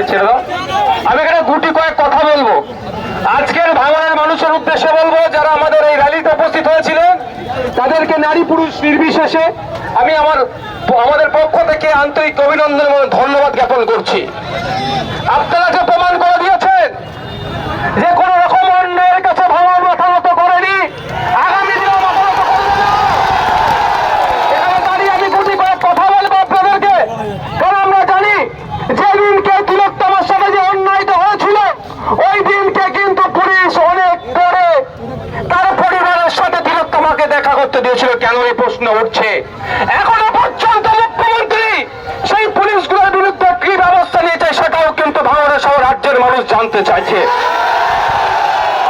Side ছেড়ে দাও আমি এখানে গুটি কয়েক কথা বলব। আজকের ভাঙনের মানুষের উদ্দেশ্যে বলব, যারা আমাদের এই র্যালিতে উপস্থিত হয়েছিলেন, তাদেরকে নারী পুরুষ নির্বিশেষে আমি আমার আমাদের পক্ষ থেকে আন্তরিক অভিনন্দন এবং ধন্যবাদ জ্ঞাপন করছি। আপনারা যে প্রমাণ করে দিয়েছেন যে কোনো রকম অন্যের কাছে ভাঙন মাথা মতো করেনি আগামী দিনে মাথা মতো করবে না। এখানে দাঁড়িয়ে আমি গুটি করে কথা বলব আপনাদেরকে কারণ আমরা জানি যেদিনকে তিলোত্তমার সাথে যে অন্যায়টা হয়েছিল ওই দিনকে কিন্তু পুলিশ অনেক করে তার পরিবারের সাথে তিলোত্তমাকে দেখা করতে দিয়েছিল কেন এই প্রশ্ন উঠছে? এখনও পর্যন্ত মুখ্যমন্ত্রী সেই পুলিশগুলোর বিরুদ্ধে কি ব্যবস্থা নিয়েছে সেটাও কিন্তু ভাঙড়া সহ রাজ্যের মানুষ জানতে চাইছে।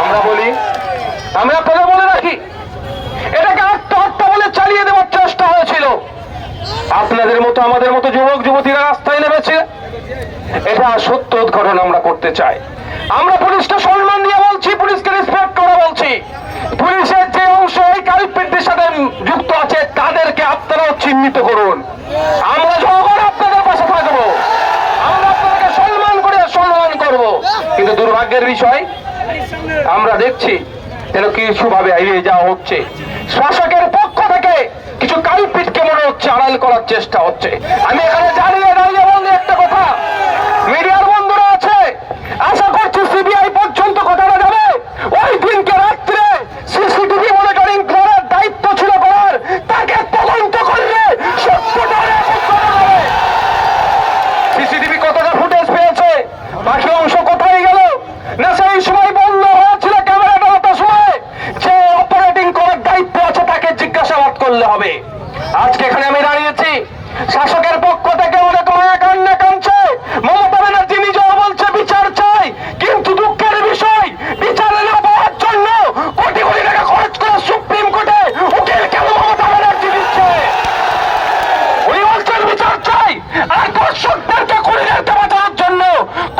আমরা বলি, আমরা আপনাদের বলে রাখি। এটাকে আত্মহত্যা বলে চালিয়ে দেওয়ার চেষ্টা হয়েছিল। আপনাদের মতো, আমাদের মতো যুবক, যুবতীরা রাস্তায় নেমেছে। এটা সত্য উদ্ঘাটন আমরা করতে চাই। আমরা পুলিশকে সম্মান দিয়ে বলছি, পুলিশকে রেসপেক্ট করে। পুলিশের যে অংশ এই কালপিটদের সাথে যুক্ত আছে, তাদেরকে আপনারাও চিহ্নিত করুন। আমরা জনগণ আপনাদের পাশে থাকব, আমরা আপনাদেরকে সম্মান করে সম্মান করব। কিন্তু দুর্ভাগ্যের বিষয়, আমরা দেখছি যেন কিছু ভাবে এড়িয়ে যাওয়া হচ্ছে। শাসকের পক্ষ থেকে কিছু কালপিটকে মনে হচ্ছে আড়াল করার চেষ্টা হচ্ছে। আমি এখানে দাঁড়িয়ে দাঁড়িয়ে বলছি একটা কথা। মিডিয়ার বন্ধুরা আছে আশা করছি সিবিআই পর্যন্ত কথাটা যাবে ওই দিনকে রাত্রে সিসিটিভি মনিটরিং করার দায়িত্ব ছিল করার তাকে তদন্ত করলে সত্যটা এখন করা হবে সিসিটিভি কতটা ফুটেজ পেয়েছে বাকি অংশ কোথায় গেল না সেই সময় বন্ধ হয়েছিল ক্যামেরাটা অত সময় যে অপারেটিং করার দায়িত্ব আছে তাকে জিজ্ঞাসাবাদ করলে হবে আজকে এখানে আমি দাঁড়িয়েছি শাসকের পক্ষ থেকে অনেক মায়া কান্না কাঁদছে মমতা ব্যানার্জি নিজেও বলছে বিচার চাই কিন্তু দুঃখের বিষয় বিচার না পাওয়ার জন্য কোটি কোটি টাকা খরচ করে সুপ্রিম কোর্টে উকিল কেন মমতা ব্যানার্জি দিচ্ছে উনি বলছেন বিচার চাই আর দর্শকদেরকে কুড়িদেরকে বাঁচানোর জন্য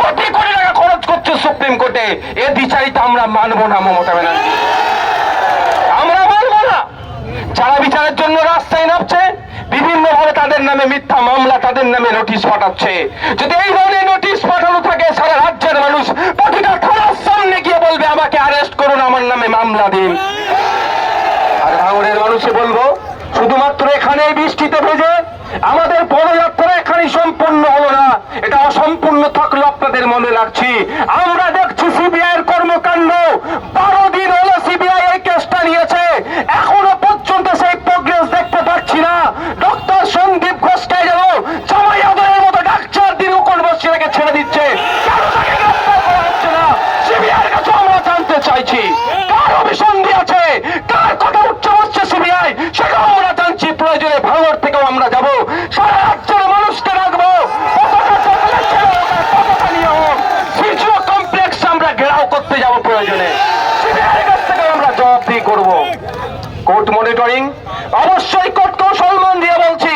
কোটি কোটি টাকা খরচ করছে সুপ্রিম কোর্টে এ বিচারিতা আমরা মানবো না, মমতা ব্যানার্জি। আমরা মানবো না। যারা বিচারের জন্য রাস্তায় নামছে বিভিন্ন ভাবে তাদের নামে মিথ্যা মামলা, তাদের নামে নোটিশ পাঠাচ্ছে। যদি এই ধরনের নোটিশ পাঠানো থাকে, সারা রাজ্যের মানুষ প্রতিটা থানার সামনে গিয়ে বলবে, আমাকে অ্যারেস্ট করুন, আমার নামে মামলা দিন। আর ভাঙড়ের মানুষে বলব, শুধুমাত্র এখানে বৃষ্টিতে ভেজে আমাদের পদযাত্রা এখানে সম্পূর্ণ হলো না। এটা অসম্পূর্ণ থাকল আপনাদের মনে লাগছি। আমরা দেখছি সিবিআই এর কর্মকাণ্ড। বারো দিন হলো সিবিআই এই কেসটা নিয়েছে এখনও পর্যন্ত সেই প্রোগ্রেস দেখতে পাচ্ছি না ডক্টর সন্দীপ ঘোষকে যেন জামাই আদরের মতো ডাক্তার দিন উকল বসিরাকে ছেড়ে দিচ্ছে কেন তাকে গ্রেফতার করা হচ্ছে না সিবিআই এর কাছে আমরা জানতে চাইছি কার অভিসন্ধি আছে কার কথা উচ্চ হচ্ছে সিবিআই সেটাও আমরা জানছি প্রয়োজনে ভাঙর থেকেও আমরা যাব সারা রাজ্যের মানুষকে রাখব পতাকা চাপলে ছেড়ে হোক আর পতাকা নিয়ে হোক সিজিও কমপ্লেক্স আমরা ঘেরাও করতে যাব প্রয়োজনে সিবিআই কাছ থেকে আমরা জবাবদিহি করব কোর্ট মনিটরিং অবশ্যই কোর্টকেও দিয়ে বলছি,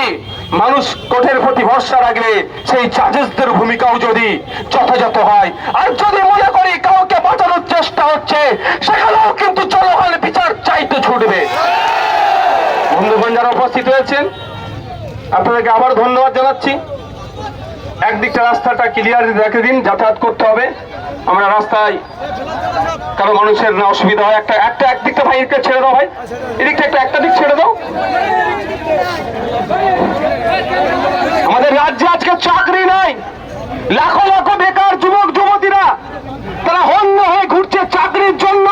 মানুষ কোর্টের প্রতি ভরসা রাখলে সেই জাজেসদের ভূমিকাও যদি যথাযথ হয়। আর যদি মনে করি কাউকে বাঁচানোর চেষ্টা হচ্ছে, সেখানেও কিন্তু জনগণ বিচার চাইতে ছুটবে। বন্ধুগণ যারা উপস্থিত হয়েছেন, আপনাদেরকে আবার ধন্যবাদ জানাচ্ছি। একদিকটা রাস্তাটা ক্লিয়ার রেখে দিন, যাতায়াত করতে হবে। আমরা রাস্তায় কারও মানুষের না অসুবিধা হয়। একটা একটা একদিকটা ভাই, এদিকটা ছেড়ে দাও ভাই। এদিকটা একটা একটা দিক ছেড়ে দাও। আমাদের রাজ্যে আজকে চাকরি নাই। লাখো লাখো বেকার যুবক, যুবতীরা, তারা হন্য হয়ে ঘুরছে চাকরির জন্য।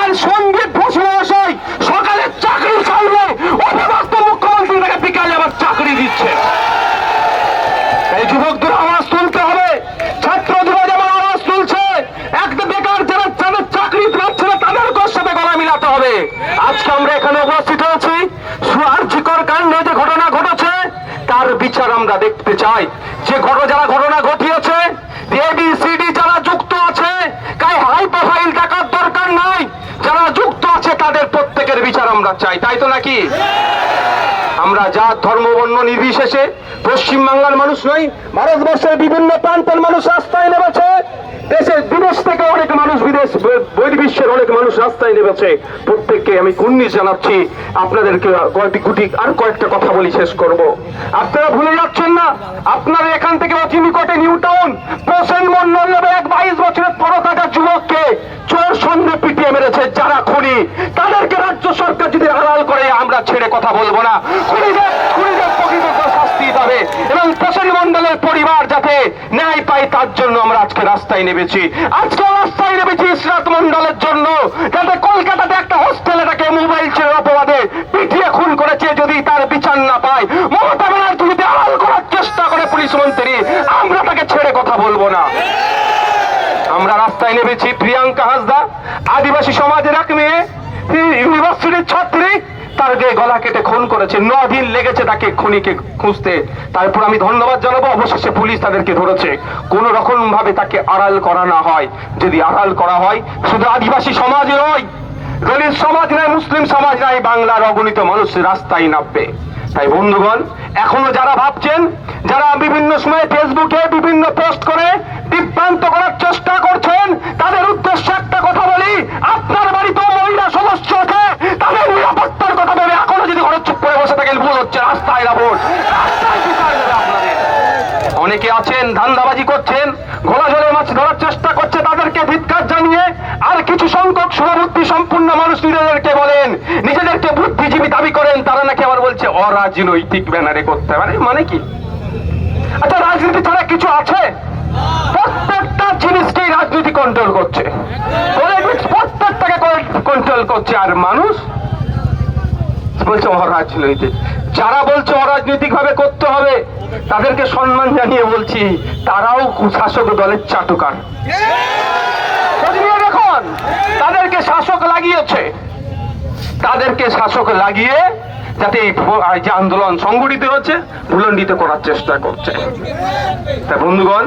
আর সন্দীপ ঘোষ মহাশয় সকালে চাকরি ছাড়বে। অভিভক্ত মুখ্যমন্ত্রী তাকে বিকালে আবার চাকরি দিচ্ছে। যুবকদের আওয়াজ তুলতে হবে। ছাত্ররা যেমন আওয়াজ তুলছে একটা বেকার যারা যাদের চাকরি পাচ্ছে না তাদেরকেও সাথে গলা মিলাতে হবে। আজকে আমরা এখানে উপস্থিত হয়েছি। সুয়ার্জিকর কাণ্ডে যে ঘটনা ঘটেছে, তার বিচার আমরা দেখতে চাই। যে ঘটনা যারা ঘটনা ঘটিয়েছে এবিসিডি যারা যুক্ত আছে, কাই হাই প্রোফাইল টাকার দরকার নাই। যারা যুক্ত আছে, তাদের প্রত্যেকের বিচার আমরা চাই। তাই আমরা জাত, ধর্ম, বর্ণ, নির্বিশেষে পশ্চিম বাংলার মানুষ নই, ভারতবর্ষের বিভিন্ন প্রান্তের মানুষ রাস্তায় নেমেছে, দেশের বিদেশ থেকে অনেক মানুষ বিদেশ বহির্বিশ্বের অনেক মানুষ রাস্তায় নেমেছে। প্রত্যেককে আমি কুন্নি জানাচ্ছি, আপনাদেরকে কয়েকটি গুটি, আর কয়েকটা কথা বলি, শেষ করব। আপনারা ভুলে যাচ্ছেন না, আপনারা এখান থেকে চিনিকটে নিউ টাউন, প্রসেন মন্ডল নামে এক বাইশ বছরের পর থাকা যুবককে চোর সন্ধ্যে পিটিয়ে মেরেছে, যারা খুনি, তাদেরকে সরকার যদি আড়াল করে, আমরা ছেড়ে কথা বলব না। শাস্তি পাবে এবং প্রসেন মন্ডলের পরিবার যাতে ন্যায় পায়, তার জন্য আমরা আজকে রাস্তায় নেমেছি। আজকে রাস্তায় নেমেছি ইসরাত মন্ডলের জন্য, যাতে কলকাতাতে একটা হোস্টেলে তাকে মোবাইল ছেড়ে অপবাদে পিটিয়ে খুন করেছে যদি তার বিচার না পায়। মমতা ব্যানার্জি যদি আড়াল করার চেষ্টা করে পুলিশ মন্ত্রী, আমরা তাকে ছেড়ে কথা বলব না। আমরা রাস্তায় নেমেছি প্রিয়াঙ্কা হাসদা, আদিবাসী সমাজের এক মেয়ে ইউনিভার্সিটির ছাত্রী তার গায়ে গলা কেটে খুন করেছে ন দিন লেগেছে তাকে খুনিকে খুঁজতে। তারপর আমি ধন্যবাদ জানাব, অবশেষে পুলিশ তাদেরকে ধরেছে। কোন রকম ভাবে তাকে আড়াল করা না হয়। যদি আড়াল করা হয়, শুধু আদিবাসী সমাজ নয়, দলিত সমাজ নয় মুসলিম সমাজ নাই, বাংলার অগণিত মানুষ রাস্তায় নামবে। তাই বন্ধুগণ, এখনও যারা ভাবছেন, যারা বিভিন্ন সময় ফেসবুকে বিভিন্ন পোস্ট করে বিভ্রান্ত করার চেষ্টা করছেন, তাদের উদ্দেশ্য একটা কথা বলি, আপনার বাড়িতেও মহিলা সদস্য আছে, তাদের নিরাপত্তার কথা ভেবে এখনও যদি ঘরের চুপ করে বসে থাকেন, ভুল হচ্ছে, রাস্তায় রাবণ রাস্তায় অনেকে আছেন, ধান্দাবাজি করছেন ঘোলা জলে মাছ ধরার চেষ্টা করছে, তাদেরকে ধিৎকার জানিয়ে আর কিছু সংখ্যক সুবুদ্ধি সম্পূর্ণ মানুষ নিজেদেরকে বলেন, নিজেদেরকে বুদ্ধিজীবী দাবি করেন, তারা নাকি আবার বলছে, অরাজনৈতিক ব্যানারে করতে পারে মানে কি? আচ্ছা রাজনীতি ছাড়া কিছু আছে? প্রত্যেকটা জিনিসকেই রাজনীতি কন্ট্রোল করছে। প্রত্যেকটাকে কন্ট্রোল করছে, আর মানুষ বলছে অরাজনৈতিক যারা বলছে অরাজনৈতিক ভাবে করতে হবে, তাদেরকে সম্মান জানিয়ে বলছি, তারাও শাসক দলের চাটুকার। দেখুন, তাদেরকে শাসক লাগিয়েছে। তাদেরকে শাসক লাগিয়ে যাতে এই যে আন্দোলন সংগঠিত হচ্ছে, ভুলণ্ডিত করার চেষ্টা করছে। তা বন্ধুগণ,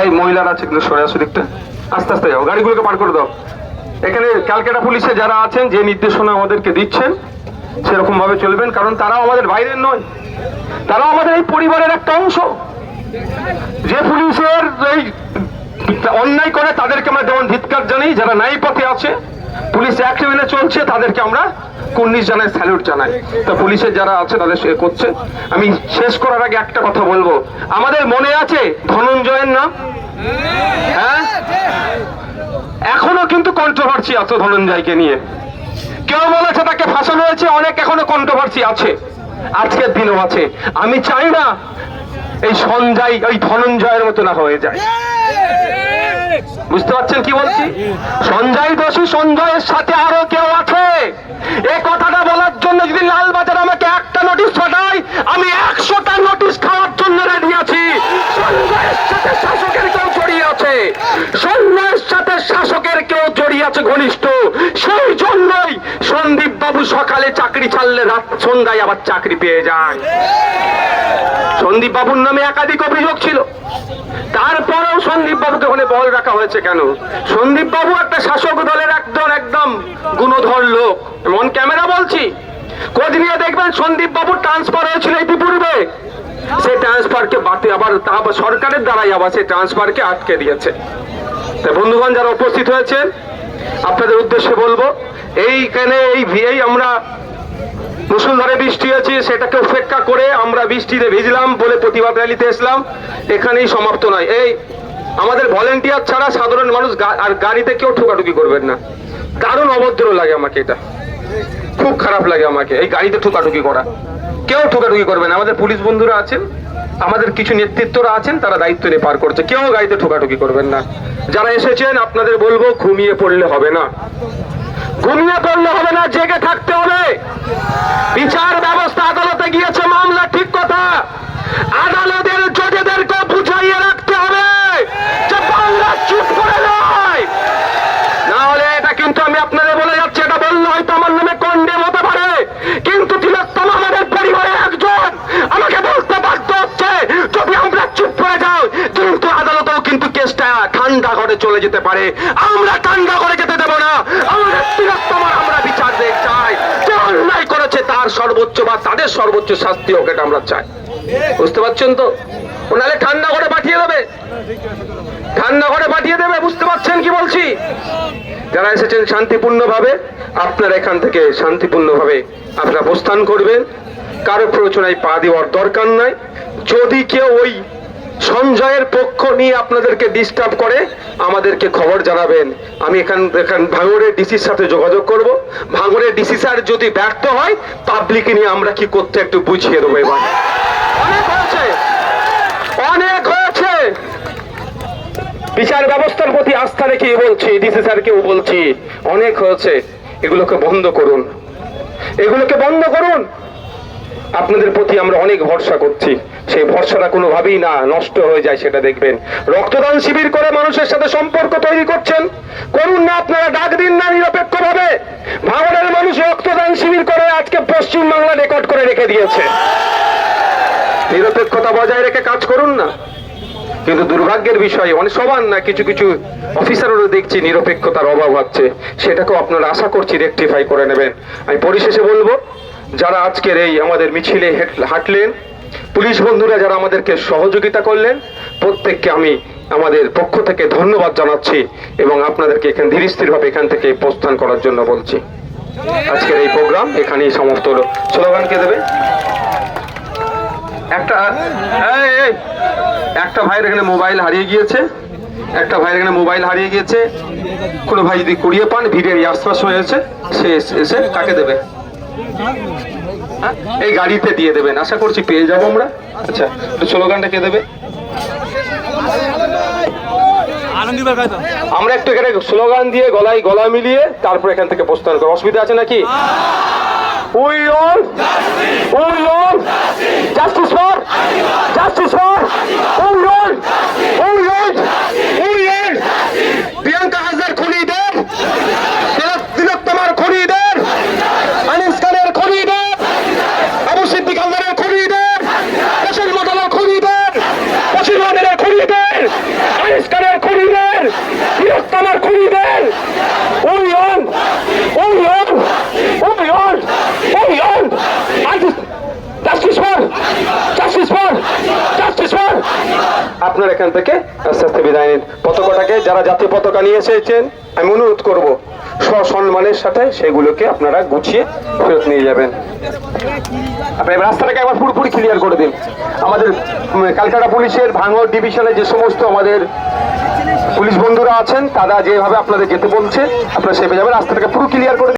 এই মহিলারা আছে কিন্তু সরে দিকটা আস্তে আস্তে যাও, গাড়িগুলোকে পার করে দাও। এখানে ক্যালকাটা পুলিশে যারা আছেন, যে নির্দেশনা আমাদেরকে দিচ্ছেন সেরকম ভাবে চলবেন, কারণ তারাও আমাদের বাইরের নয়। তারাও আমাদের এই পরিবারের একটা অংশ। যে পুলিশের এই অন্যায় করে তাদেরকে আমরা যেমন ধিৎকার জানাই, যারা নাই পথে আছে, পুলিশ অ্যাক্ট মেনে চলছে, তাদেরকে আমরা কুর্নিশ জানাই স্যালুট জানাই। তো পুলিশের যারা আছে, তাদের সে করছে। আমি শেষ করার আগে একটা কথা বলব। আমাদের মনে আছে ধনঞ্জয়ের নাম? হ্যাঁ? এখনও কিন্তু কন্ট্রোভার্সি আছে ধনঞ্জয়কে নিয়ে। কেউ বলেছে তাকে ফাঁসানো হয়েছে, অনেক এখনও কন্ট্রোভার্সি আছে। আজকের দিনও আছে। আমি চাই না এই সঞ্জয় ওই ধনঞ্জয়ের মতো না হয়ে যায়। বুঝতে পারছেন কি বলছি? সঞ্জয় দোষী, সঞ্জয়ের সাথে আরও কেউ আছে। এ কথাটা বলার জন্য যদি লাল বাজার আমাকে একটা নোটিশ পাঠায়, আমি একশোটা নোটিশ খাওয়ার জন্য রেডি আছি। সঞ্জয়ের সাথে আছে ঘনিষ্ঠ। সেই জন্যই সন্দীপ বাবু সকালে চাকরি ছাড়লে রাত সন্ধ্যায় আবার চাকরি পেয়ে যায়। সন্দীপ বাবুর নামে একাধিক অভিযোগ ছিল। তারপরেও সন্দীপ বাবুকে ওখানে বল রাখা হয়েছে কেন? সন্দীপ বাবু একটা শাসক দলের একজন একদম গুণধর লোক। মন ক্যামেরা বলছি। খোঁজ নিয়ে দেখবেন সন্দীপ বাবু ট্রান্সফার হয়েছিল ইতিপূর্বে সেই ট্রান্সফারকে বাতিল আবার সরকারের দ্বারাই আবার সেই ট্রান্সফারকে আটকে দিয়েছে। বন্ধুগণ যারা উপস্থিত হয়েছেন আপনাদের উদ্দেশ্যে বলব, এইখানে এই এই আমরা মুসুলধারে বৃষ্টি হয়েছে সেটাকে উপেক্ষা করে আমরা বৃষ্টিতে ভিজলাম বলে প্রতিবাদ র্যালিতে এসলাম। এখানেই সমাপ্ত নয়। এই আমাদের ভলেন্টিয়ার ছাড়া সাধারণ মানুষ আর গাড়িতে কেউ ঠোকাঠুকি করবেন না। দারুণ অভদ্র লাগে আমাকে এটা। খুব খারাপ লাগে আমাকে এই গাড়িতে ঠোকাঠুকি করা। কেউ ঠোকাঠুকি করবে না। আমাদের পুলিশ বন্ধুরা আছেন, আমাদের কিছু নেতৃত্বরা আছেন, তারা দায়িত্ব নিয়ে পার করছে। কেউ গাড়িতে ঠোকাঠুকি করবেন না। যারা এসেছেন, আপনাদের বলব, ঘুমিয়ে পড়লে হবে না। ঘুমিয়ে পড়লে হবে না, জেগে থাকতে হবে। বিচার ব্যবস্থা আদালতে গিয়েছে, মামলা ঠিক কথা। আদালতের জজেদেরকে বুঝাইয়ে রাখতে হবে যে বাংলা চুপ করে নয় না হলে এটা কিন্তু আমি আপনাদের বলে যাচ্ছি এটা বললে হয়তো আমার নামে কন্ডেম হতে পারে কিন্তু তিলোত্তম আমাদের পরিবারের একজন আমাকে বলতে বাধ্য হচ্ছে যদি আমরা চুপ করে যাও কিন্তু আদালতেও কিন্তু কেসটা ঠান্ডা ঘরে চলে যেতে পারে। আমরা ঠান্ডা ঘরে যেতে দেব না। আমাদের আমরা বিচার চাই। যে অন্যায় করেছে তার সর্বোচ্চ বা তাদের সর্বোচ্চ শাস্তি হোক, এটা আমরা চাই। বুঝতে পারছেন তো? ও নাহলে ঠান্ডা ঘরে পাঠিয়ে দেবে। ঠান্ডা ঘরে পাঠিয়ে দেবে, বুঝতে পারছেন কি বলছি? যারা এসেছেন শান্তিপূর্ণভাবে, আপনারা এখান থেকে শান্তিপূর্ণভাবে আপনারা প্রস্থান করবেন। কারও প্ররোচনায় পা দেওয়ার দরকার নাই। যদি কেউ ওই সঞ্জয়ের পক্ষ নিয়ে আপনাদেরকে ডিস্টার্ব করে, আমাদেরকে খবর জানাবেন। আমি এখান এখান ভাঙড়ের ডিসির সাথে যোগাযোগ করব। ভাঙড়ের ডিসি স্যার যদি ব্যর্থ হয় পাবলিক নিয়ে আমরা কি করতে একটু বুঝিয়ে দেবো এবার। অনেক হয়েছে। অনেক হয়েছে। বিচার ব্যবস্থার প্রতি আস্থা রেখে বলছি ডিসি স্যারকেও বলছি, অনেক হয়েছে। এগুলোকে বন্ধ করুন। এগুলোকে বন্ধ করুন। আপনাদের প্রতি আমরা অনেক ভরসা করছি। সেই ভরসাটা কোনোভাবেই না, নষ্ট হয়ে যায় সেটা দেখবেন। রক্তদান শিবির করে মানুষের সাথে সম্পর্ক তৈরি করছেন। করুন না আপনারা, ডাক দিন না নিরপেক্ষ ভাবে ভাঙড়ের মানুষ রক্তদান শিবির করে আজকে পশ্চিম বাংলা রেকর্ড করে রেখে দিয়েছে। নিরপেক্ষতা বজায় রেখে কাজ করুন না। কিন্তু দুর্ভাগ্যের বিষয়, অনেক সবার না, কিছু কিছু অফিসারও দেখছি নিরপেক্ষতার অভাব হচ্ছে সেটাকেও আপনারা আশা করছি রেকটিফাই করে নেবেন। আমি পরিশেষে বলব, যারা আজকের এই আমাদের মিছিলে হেঁট- হাঁটলেন পুলিশ বন্ধুরা যারা আমাদেরকে সহযোগিতা করলেন, প্রত্যেককে আমি আমাদের পক্ষ থেকে ধন্যবাদ জানাচ্ছি এবং আপনাদেরকে এখানে ধীর স্থিরভাবে এখান থেকে প্রস্থান করার জন্য বলছি। আজকের এই প্রোগ্রাম এখানেই সমাপ্ত হলো। দেবে? একটা একটা ভাইয়ের এখানে মোবাইল হারিয়ে গিয়েছে, একটা ভাইয়ের এখানে মোবাইল হারিয়ে গিয়েছে। কোনো ভাই যদি কুড়িয়ে পান, ভিড়ের আশ্বাস হয়েছে, সে এসে কাকে দেবে? হ্যাঁ? এই গাড়িতে দিয়ে দেবেন। আশা করছি পেয়ে যাব আমরা। আচ্ছা স্লোগানটা কে দেবে? আমরা একটু এখানে স্লোগান দিয়ে গলায় গলা মিলিয়ে তারপর এখান থেকে প্রস্থান করব। অসুবিধা আছে নাকি? We all we all justice for justice for we all we all we all Priyanka হাজার খুনিদের তিলক তোমার খুনিদের আনিস খানের খুনিদের আবু সিদ্দিক আল্লাহের খুনিদের রসুল মোতালার খুনিদের বশির রহমানের খুনিদের আনিস খানের খুনিদের তিলক তোমার খুনিদের we all we all we all we all justice for justice for justice for আপনার এখান থেকে আস্তে আস্তে বিদায় নিন। পতাকাটাকে যারা জাতীয় পতাকা নিয়ে এসেছেন, আমি অনুরোধ করব, সসম্মানের সাথে সেগুলোকে আপনারা গুছিয়ে ফেরত নিয়ে যাবেন। আপনি রাস্তাটাকে একবার পুরোপুরি ক্লিয়ার করে দিন। আমাদের ক্যালকাটা পুলিশের ভাঙড় ডিভিশনে যে সমস্ত আমাদের পুলিশ বন্ধুরা আছেন, তারা যেভাবে আপনাদের যেতে বলছে, আপনারা সেভাবে যাবেন রাস্তাটাকে পুরো ক্লিয়ার করে।